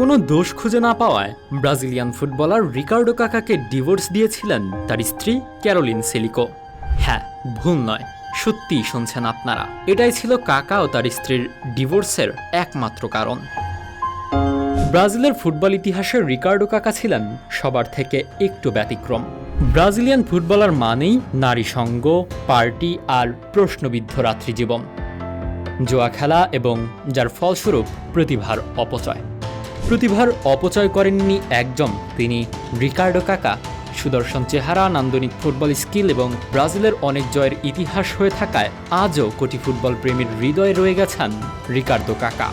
কোনো দোষ খুঁজে না পাওয়ায় ব্রাজিলিয়ান ফুটবলার রিকার্ডো কাকাকে ডিভোর্স দিয়েছিলেন তার স্ত্রী ক্যারোলিন সেলিকো। হ্যাঁ ভুল নয়, সত্যিই শুনছেন আপনারা। এটাই ছিল কাকা ও তার স্ত্রীর ডিভোর্সের একমাত্র কারণ। ব্রাজিলের ফুটবল ইতিহাসে রিকার্ডো কাকা ছিলেন সবার থেকে একটু ব্যতিক্রম। ব্রাজিলিয়ান ফুটবলার মানেই নারী সঙ্গ, পার্টি আর প্রশ্নবিদ্ধ রাত্রি জীবন জোয়া খেলা এবং যার ফলস্বরূপ প্রতিভার অপচয়। প্রতিভার অপচয় করেননি একজন। তিনি রিকার্ডো কাকা, সুদর্শন চেহারা, নান্দনিক ফুটবল স্কিল এবং ব্রাজিলের অনেক জয়ের ইতিহাস হয়ে থাকায় আজও কোটি ফুটবল প্রেমীর হৃদয়ে রয়ে গেছেন রিকার্ডো কাকা।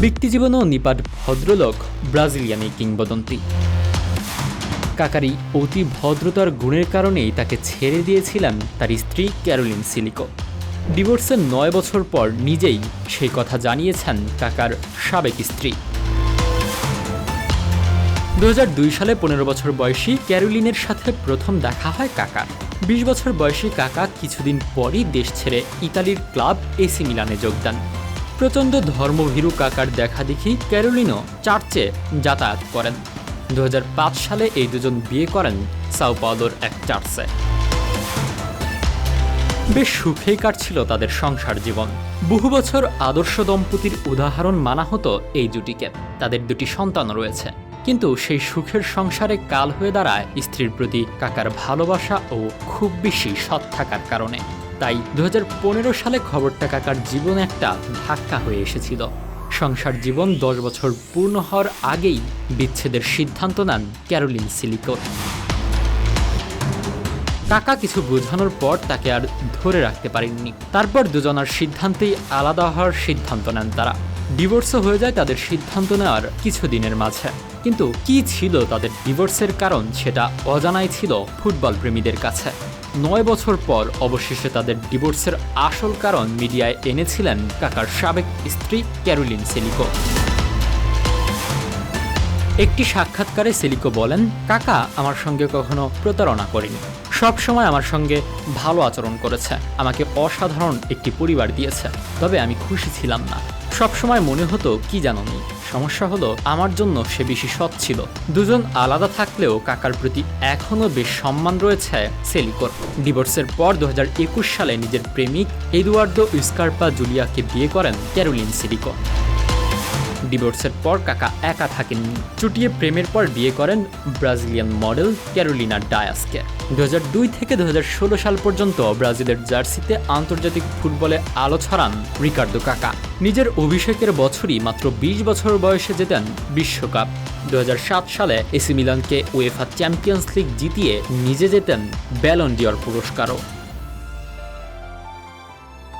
ব্যক্তিজীবনেও নিপাট ভদ্রলোক ব্রাজিলিয়ান কিংবদন্তি। কাকারি অতি ভদ্রতার গুণের কারণেই তাকে ছেড়ে দিয়েছিলেন তার স্ত্রী ক্যারোলিন সিলিকো। ডিভোর্সের নয় বছর পর নিজেই সেই কথা জানিয়েছেন কাকার সাবেক স্ত্রী। দু হাজার দুই সালে পনেরো বছর বয়সী ক্যারোলিনের সাথে প্রথম দেখা হয় কাকার বিশ বছর বয়সী কাকা কিছুদিন পরই দেশ ছেড়ে ইতালির ক্লাব এসি মিলানে যোগ দেন। প্রচণ্ড ধর্মভীরু কাকার দেখা দেখি ক্যারোলিনও চার্চে যাতায়াত করেন। দু হাজার পাঁচ সালে এই দুজন বিয়ে করেন সাও এক চার্চে। বেশ সুখেই কাটছিল তাদের সংসার জীবন। বহু বছর আদর্শ দম্পতির উদাহরণ মানা হতো এই জুটিকে তাদের দুটি সন্তান রয়েছে। কিন্তু সেই সুখের সংসারে কাল হয়ে দাঁড়ায় স্ত্রীর প্রতি কাকার ভালোবাসা ও খুব বেশি সৎ থাকার কারণে। তাই দু হাজার পনেরো সালে খবরটা কাকার জীবন একটা ধাক্কা হয়ে এসেছিল। সংসার জীবন দশ বছর পূর্ণ হওয়ার আগেই বিচ্ছেদের সিদ্ধান্ত নেন ক্যারোলিন সিলিকোর কাকা কিছু বোঝানোর পর তাকে আর ধরে রাখতে পারেননি। তারপর দুজনার সিদ্ধান্তেই আলাদা হওয়ার সিদ্ধান্ত নেন তারা। ডিভোর্সও হয়ে যায় তাদের সিদ্ধান্ত নেওয়ার কিছুদিনের মাঝে। কিন্তু কি ছিল তাদের ডিভোর্সের কারণ সেটা অজানাই ছিল ফুটবল প্রেমীদের কাছে। নয় বছর পর অবশেষে তাদের ডিভোর্সের আসল কারণ মিডিয়ায় এনেছিলেন কাকার সাবেক স্ত্রী ক্যারোলিন সেলিকো। একটি সাক্ষাৎকারে সেলিকো বলেন, কাকা, আমার সঙ্গে কখনো প্রতারণা করেনি। সব সময় আমার সঙ্গে ভালো আচরণ করেছে। আমাকে অসাধারণ একটি পরিবার দিয়েছে। তবে আমি খুশি ছিলাম না। সব সময় মনে হতো, কি জানি সমস্যা হলো, আমার জন্য সে বেশি সৎ ছিল। দুজন আলাদা থাকলেও কাকার প্রতি এখনও বেশ সম্মান রয়েছে সেলিকোর। ডিভোর্সের পর দু হাজার একুশ সালে নিজের প্রেমিক এদুয়ার্দো ইস্কার্পা জুলিয়াকে বিয়ে করেন ক্যারোলিন সিলিকো ডিভোর্সের পর কাকা একা থাকেননি। চুটিয়ে প্রেমের পর বিয়ে করেন ব্রাজিলিয়ান মডেল ক্যারোলিনা ডায়াসকে। দু দুই থেকে দু হাজার ষোলো সাল পর্যন্ত ব্রাজিলের জার্সিতে আন্তর্জাতিক ফুটবলে আলো ছড়ান রিকার্ডো কাকা। নিজের অভিষেকের বছরই মাত্র ২০ বছর বয়সে জেতেন বিশ্বকাপ। দু হাজার সাত সালে এসি মিলানকে উয়েফা চ্যাম্পিয়ন্স লিগ জিতিয়ে নিজে জেতেন ব্যালন ডিওর পুরস্কারও।